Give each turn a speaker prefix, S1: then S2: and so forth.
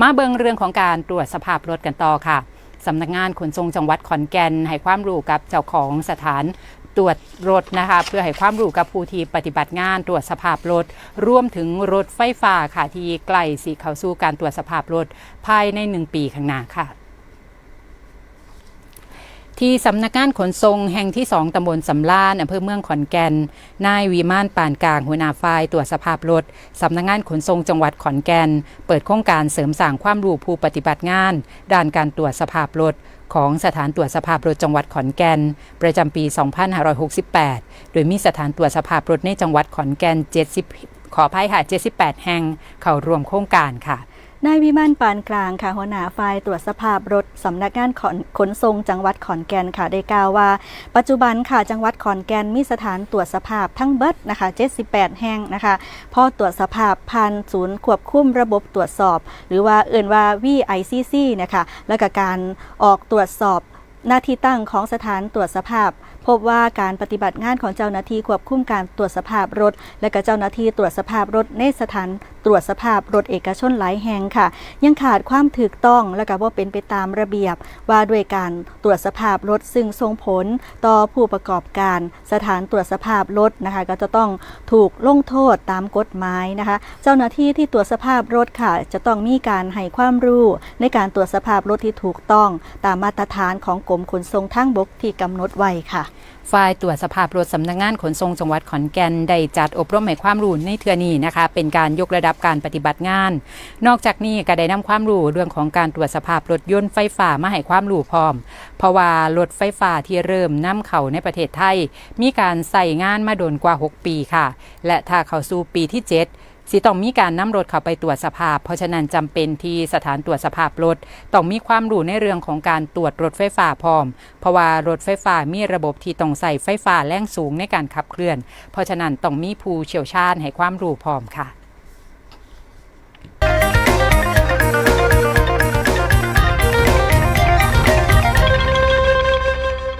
S1: มาเบิงเรื่องของการตรวจสภาพรถกันต่อค่ะสำนักงานขนส่งจังหวัดขอนแก่นให้ความรู้กับเจ้าของสถานตรวจรถนะคะเพื่อให้ความรู้กับผู้ที่ปฏิบัติงานตรวจสภาพรถรวมถึงรถไฟฟ้าค่ะที่ใกล้สิเข้าสู่การตรวจสภาพรถภายใน 1 ปีข้างหน้าค่ะ ที่สำนักงานขนส่งแห่งที่ 2ตำบลสำลานอำเภอเมืองขอนแก่น นายวีมานป่านกลางหัวหน้าฝ่ายตรวจสภาพรถสำนักงานขนส่งจังหวัดขอนแก่น เปิดโครงการเสริมสร้างความรู้ผู้ปฏิบัติงาน ด้านการตรวจสภาพรถของสถานตรวจสภาพรถจังหวัดขอนแก่น ประจำปี 2568 โดยมีสถานตรวจสภาพรถในจังหวัดขอนแก่น 70 ขออภัยค่ะ 78 แห่ง เข้าร่วมโครงการค่ะ
S2: นายวิมานปานกลางค่ะหัวหน้าฝ่ายตรวจสภาพรถสำนักงานขนขนส่งจังหวัดขอนแก่นค่ะได้กล่าวว่า ปัจจุบันค่ะจังหวัดขอนแก่นมีสถานตรวจสภาพทั้งเบิดนะคะ78 แห่งนะคะพอตรวจสภาพผ่านศูนย์ควบคุมระบบตรวจสอบ หรือว่าเอื่นว่า VICC นะคะแล้วก็การออกตรวจสอบหน้าที่ตั้งของสถานตรวจสภาพ พบว่าการปฏิบัติงานของเจ้าหน้าที่ควบคุมการตรวจสภาพรถ และก็เจ้าหน้าที่ตรวจสภาพรถในสถาน ตรวจสภาพรถเอกชนหลายแห่งค่ะ ยังขาดความถูกต้องและก็ว่าเป็นไปตามระเบียบ ว่าด้วยการตรวจสภาพรถซึ่งส่งผลต่อผู้ประกอบการสถานตรวจสภาพรถนะคะ ก็จะต้องถูกลงโทษตามกฎหมายนะคะ เจ้าหน้าที่ที่ตรวจสภาพรถค่ะ จะต้องมีการให้ความรู้ในการตรวจสภาพรถที่ถูกต้อง ตามมาตรฐานของกรมขนส่งทางบกที่กำหนดไว้ค่ะ
S1: ฝ่ายตรวจสภาพรถสำนักงงานขนส่งจังหวัดขอนแก่นได้จัดอบรมให้ความรู้ในเทือนี้นะคะ เป็นการยกระดับการปฏิบัติงาน นอกจากนี้ก็ได้นำความรู้เรื่องของการตรวจสภาพรถยนต์ไฟฟ้ามาให้ความรู้พร้อม เพราะว่ารถไฟฟ้าที่เริ่มนำเข้าในประเทศไทย มีการใส่งานมาโดนกว่า 6 ปีค่ะ และถ้าเข้าสู่ปีที่ 7สิต้องมีการนำรถเข้าไปตรวจสภาพ เพราะฉะนั้นจำเป็นที่สถานตรวจสภาพรถต้องมีความรู้ในเรื่องของการตรวจรถไฟฟ้าพร้อม เพราะว่ารถไฟฟ้ามีระบบที่ต้องใส่ไฟฟ้าแรงสูงในการขับเคลื่อน เพราะฉะนั้นต้องมีผู้เชี่ยวชาญให้ความรู้พร้อมค่ะ